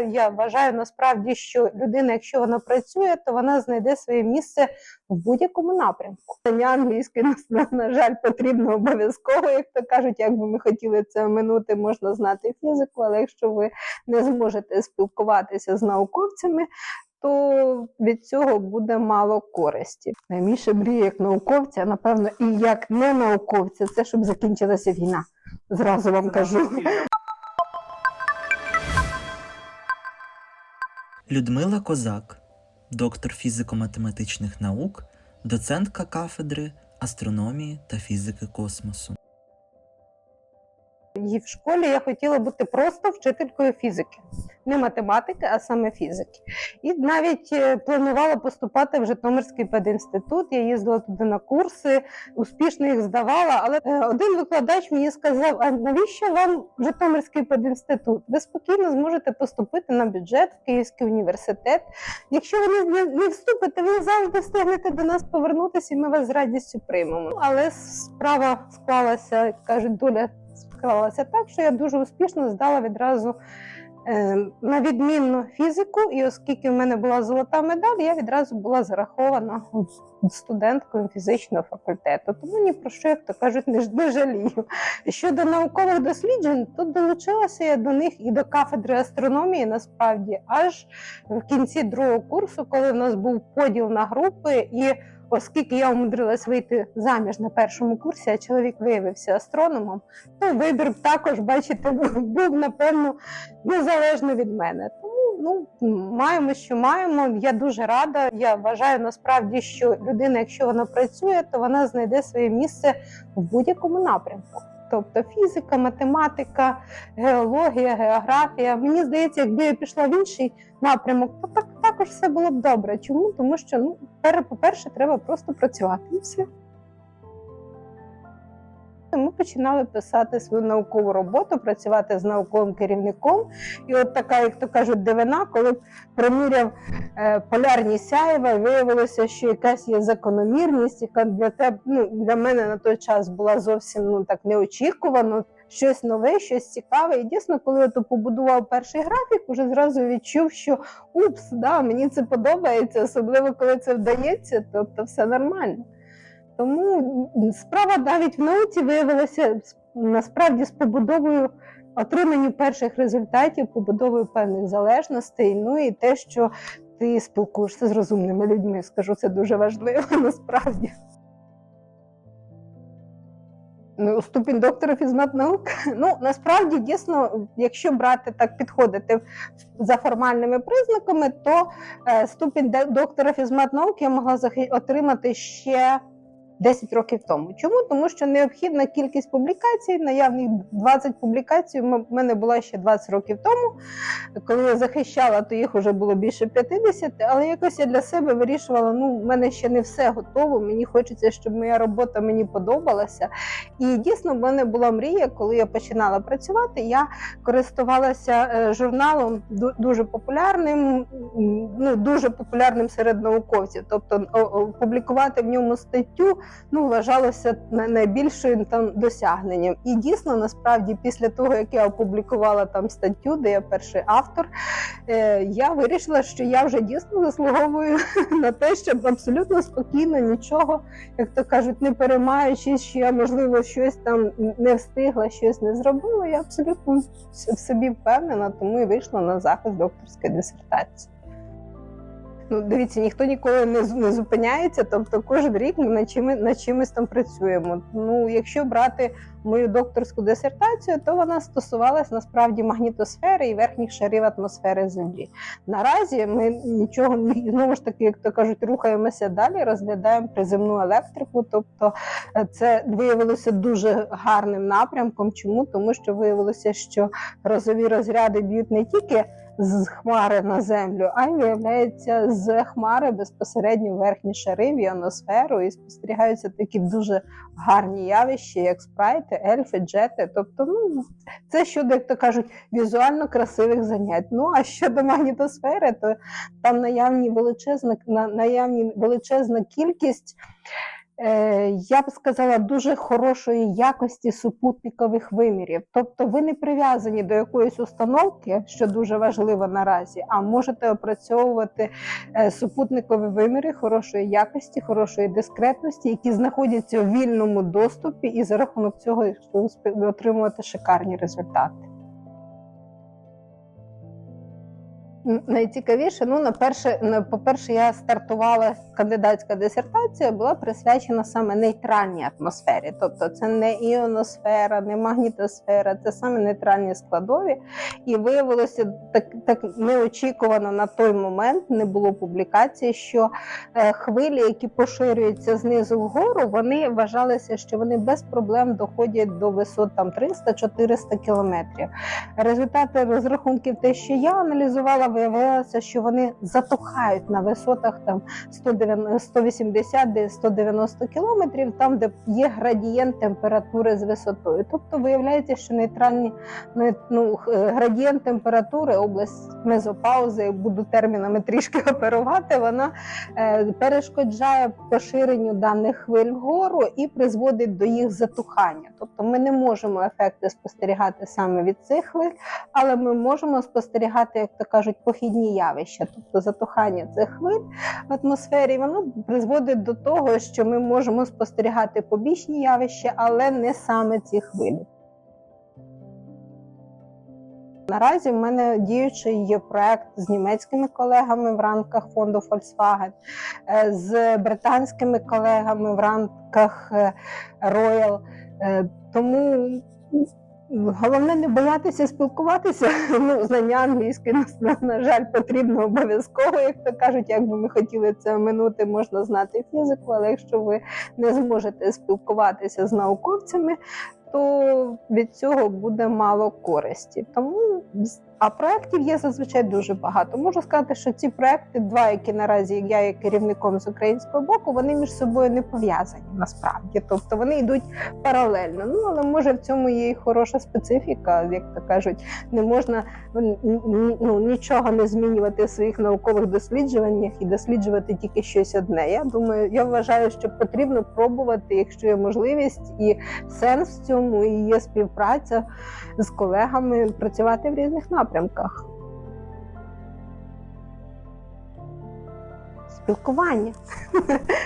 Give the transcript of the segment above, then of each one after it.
Я вважаю насправді, що людина, якщо вона працює, то вона знайде своє місце в будь-якому напрямку. Знання англійської на, на жаль потрібно обов'язково, як то кажуть, як би ми хотіли це оминути, можна знати фізику, але якщо ви не зможете спілкуватися з науковцями. То від цього буде мало користі. Найбільше мрія як науковця, напевно, і як не науковця, це щоб закінчилася війна. Зразу вам кажу. Людмила Козак, доктор фізико-математичних наук, доцентка кафедри астрономії та фізики космосу. І в школі я хотіла бути просто вчителькою фізики, не математики, а саме фізики. І навіть е, планувала поступати в Житомирський пединститут. Я їздила туди на курси, успішно їх здавала. Але е, один викладач мені сказав: а навіщо вам Житомирський пединститут? Ви спокійно зможете поступити на бюджет в Київський університет. Якщо ви не, не, не вступите, ви завжди встигнете до нас повернутися, і ми вас з радістю приймемо. Але справа склалася, як кажуть, доля склалася так, що я дуже успішно здала відразу е, на відмінну фізику, і оскільки в мене була золота медаль, я відразу була зарахована студенткою фізичного факультету. Тому ні про що, як то кажуть, не, жалію. Щодо наукових досліджень, то долучилася я до них і до кафедри астрономії насправді аж в кінці другого курсу, коли в нас був поділ на групи і. Оскільки я умудрилась вийти заміж на першому курсі, а чоловік виявився астрономом, то вибір також, бачите, був напевно незалежно від мене. Тому ну маємо, що маємо. Я дуже рада. Я вважаю насправді, що людина, якщо вона працює, то вона знайде своє місце в будь-якому напрямку. Тобто фізика, математика, геологія, географія. Мені здається, якби я пішла в інший напрямок, то так також все було б добре. Чому? Тому що ну, пер- по-перше, треба просто працювати і все. Ми починали писати свою наукову роботу, працювати з науковим керівником. І от така, як то кажуть, дивина, коли проміряв е, полярні сяєва, виявилося, що якась є закономірність, яка для тебе ну, для мене на той час була зовсім ну так неочікувано. Щось нове, щось цікаве. І дійсно, коли я то побудував перший графік, уже зразу відчув, що упс, да, мені це подобається, особливо коли це вдається, тобто все нормально. Тому справа навіть в науці виявилася насправді з побудовою отриманню перших результатів, побудовою певних залежностей. Ну і те, що ти спілкуєшся з розумними людьми, скажу, це дуже важливо насправді. Ну, ступінь доктора фізматнаук. Ну насправді дійсно, якщо брати так, підходити за формальними признаками, то е, ступінь доктора фізматнаук я могла отримати ще 10 років тому. Чому? Тому що необхідна кількість публікацій, наявних 20 публікацій. У мене була ще 20 років тому. Коли я захищала, то їх вже було більше 50, але якось я для себе вирішувала, ну, в мене ще не все готово, мені хочеться, щоб моя робота мені подобалася. І дійсно, в мене була мрія, коли я починала працювати, я користувалася е, журналом дуже популярним, ну, дуже популярним серед науковців. Тобто публікувати в ньому статтю ну, вважалося на- найбільшим там досягненням. І дійсно, насправді, після того, як я опублікувала там статтю, де я перший автор, е, я вирішила, що я вже дійсно заслуговую на те, щоб абсолютно спокійно нічого, як то кажуть, не переймаючись, що я можливо щось там не встигла, щось не зробила. Я абсолютно в собі впевнена, тому і вийшла на захист докторської дисертації. Ну, дивіться, ніхто ніколи не, не зупиняється, тобто кожен рік ми над, чими, над чимось там працюємо. Ну, якщо брати мою докторську дисертацію, то вона стосувалась насправді магнітосфери і верхніх шарів атмосфери Землі. Наразі ми нічого ні- знову ж таки, як то кажуть, рухаємося далі, розглядаємо приземну електрику. Тобто е, це виявилося дуже гарним напрямком. Чому? Тому що виявилося, що грозові розряди б'ють не тільки з хмари на землю, а й виявляється з хмари безпосередньо верхні шари в іоносферу, і спостерігаються такі дуже гарні явища, як спрайти, ельфи, джети. Тобто, ну це щодо, як то кажуть, візуально красивих занять. Ну а щодо магнітосфери, то там наявні величезна на- наявні величезна кількість я б сказала, дуже хорошої якості супутникових вимірів. Тобто ви не прив'язані до якоїсь установки, що дуже важливо наразі, а можете опрацьовувати е, супутникові виміри хорошої якості, хорошої дискретності, які знаходяться у вільному доступі, і за рахунок цього спи- шикарні результати. Найцікавіше, ну на перше, по-перше, я стартувала кандидатська дисертація, була присвячена саме нейтральній атмосфері. Тобто це не іоносфера, не магнітосфера, це саме нейтральні складові. І виявилося так, так неочікувано на той момент не було публікації, що е, хвилі, які поширюються знизу вгору, вони вважалися, що вони без проблем доходять до висот там 300-400 кілометрів. Результати розрахунків, те, що я аналізувала, виявилося, що вони затухають на висотах там 180-190 кілометрів, там де є градієнт температури з висотою. Тобто виявляється, що нейтральні ну, градієнт температури, область мезопаузи, буду термінами трішки оперувати, вона е, перешкоджає поширенню даних хвиль вгору і призводить до їх затухання. Тобто ми не можемо ефекти спостерігати саме від цих хвиль, але ми можемо спостерігати, як то кажуть, похідні явища, тобто затухання цих хвиль в атмосфері, воно призводить до того, що ми можемо спостерігати побічні явища, але не саме ці хвилі. Наразі в мене діючий є проект з німецькими колегами в рамках фонду Volkswagen, е, з британськими колегами в рамках е, Royal. Е, Тому головне не боятися спілкуватися. Ну, знання англійської на, на жаль потрібно обов'язково, як то кажуть, як би ми хотіли це минути, можна знати фізику, але якщо ви не зможете спілкуватися з науковцями, то від цього буде мало користі. Тому а проєктів є зазвичай дуже багато. Можу сказати, що ці проекти, два, які наразі я є керівником з українського боку, вони між собою не пов'язані насправді. Тобто вони йдуть паралельно. Ну але може в цьому є і хороша специфіка, як то кажуть, не можна н- н- ну, нічого не змінювати в своїх наукових досліджуваннях і досліджувати тільки щось одне. Я думаю, я вважаю, що потрібно пробувати, якщо є можливість, і сенс в цьому, і є співпраця з колегами працювати в різних напрямках. आपल्याला Спілкування.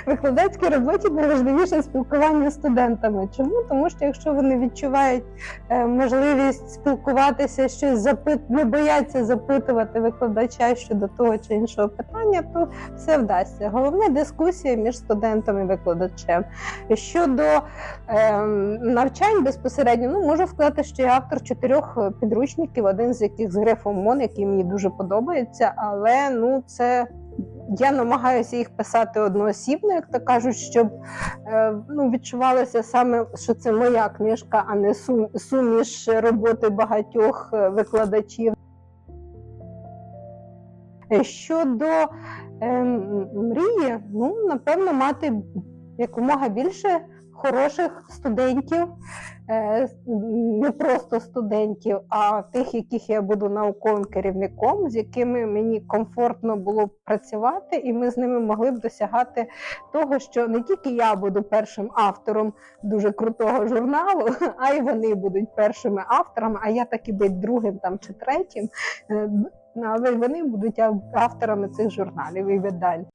В викладацькій роботі найважливіше спілкування з студентами. Чому? Тому що якщо вони відчувають е, можливість спілкуватися, щось запит... не бояться запитувати викладача щодо того чи іншого питання, то все вдасться. Головне дискусія між студентом і викладачем. Щодо е, навчань безпосередньо, ну можу сказати, що я автор чотирьох підручників, один з яких з грифом МОН, який мені дуже подобається, але ну це. Я намагаюся їх писати одноосібно, як то кажуть, щоб е, ну, відчувалося саме, що це моя книжка, а не сум- суміш роботи багатьох е, викладачів. Е, Щодо е, мрії, ну, напевно, мати якомога більше хороших студентів, е, не просто студентів, а тих, яких я буду науковим керівником, з якими мені комфортно було б працювати, і ми з ними могли б досягати того, що не тільки я буду першим автором дуже крутого журналу, а й вони будуть першими авторами, а я таки бить другим там чи третім. Е, Але вони будуть авторами цих журналів і видань.